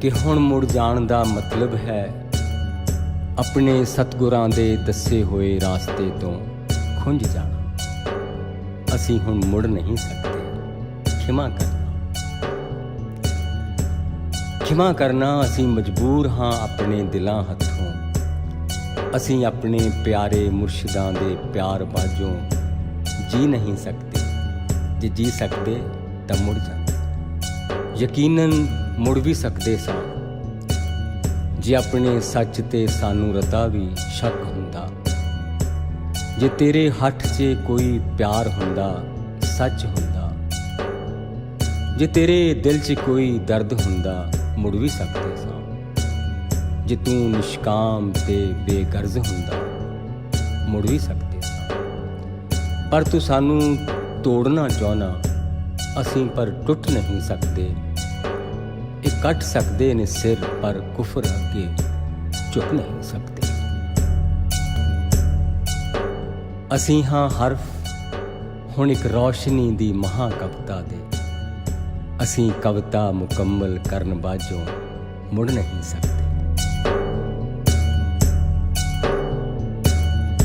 ਕਿ ਹੁਣ ਮੁੜ ਜਾਣ ਦਾ ਮਤਲਬ ਹੈ। ਆਪਣੇ ਸਤਗੁਰਾਂ ਦੇ ਦੱਸੇ ਹੋਏ ਰਾਸਤੇ ਤੋਂ ਖੁੰਝ ਜਾਣਾ। ਅਸੀਂ ਹੁਣ ਮੁੜ ਨਹੀਂ ਸਕਦੇ। ਖਿਮਾ ਕਰਨਾ। ਖਿਮਾ ਕਰਨਾ, ਅਸੀਂ ਮਜਬੂਰ ਹਾਂ ਆਪਣੇ ਦਿਲਾਂ ਹੱਥੋਂ। ਅਸੀਂ ਆਪਣੇ ਪਿਆਰੇ ਮੁਰਸ਼ਿਦਾਂ ਦੇ ਪਿਆਰ ਬਾਝੋਂ ਜੀ ਨਹੀਂ ਸਕਦੇ। ਜੇ ਜੀ ਸਕਦੇ ਤਾਂ ਮੁੜ ਜਾਂਦੇ। ਯਕੀਨਨ ਮੁੜ ਵੀ ਸਕਦੇ ਸਾਂ। ਜੇ ਆਪਣੇ ਸੱਚ ਤੇ ਸਾਨੂੰ ਰਤਾ ਵੀ ਸ਼ੱਕ ਹੁੰਦਾ। ਜੇ ਤੇਰੇ ਹੱਥ 'ਚ ਕੋਈ ਪਿਆਰ ਹੁੰਦਾ, ਸੱਚ ਹੁੰਦਾ। ਜੇ ਤੇਰੇ ਦਿਲ 'ਚ ਕੋਈ ਦਰਦ ਹੁੰਦਾ, ਮੁੜ ਵੀ ਸਕਦੇ ਸਾਂ। ਜੇ ਤੂੰ ਨਿਸ਼ਕਾਮ ਤੇ ਬੇਗਰਜ਼ ਹੁੰਦਾ, ਮੁੜ ਵੀ ਸਕਦੇ ਸਾਂ। ਪਰ ਤੂੰ ਸਾਨੂੰ ਤੋੜਨਾ ਚਾਹਨਾ, ਅਸੀਂ ਪਰ ਟੁੱਟ ਨਹੀਂ ਸਕਦੇ। ਇਹ ਕੱਟ ਸਕਦੇ ਨੇ ਸਿਰ, ਪਰ ਕੁਫਰ ਅੱਗੇ ਝੁਕ ਨਹੀਂ ਸਕਦੇ। ਅਸੀਂ ਹਾਂ ਹਰਫ, ਹੁਣ ਇੱਕ ਰੌਸ਼ਨੀ ਦੀ ਮਹਾ ਕਵਿਤਾ ਦੇ। ਅਸੀਂ ਕਵਿਤਾ ਮੁਕੰਮਲ ਕਰਨ ਬਾਝੋਂ ਮੁੜ ਨਹੀਂ ਸਕਦੇ।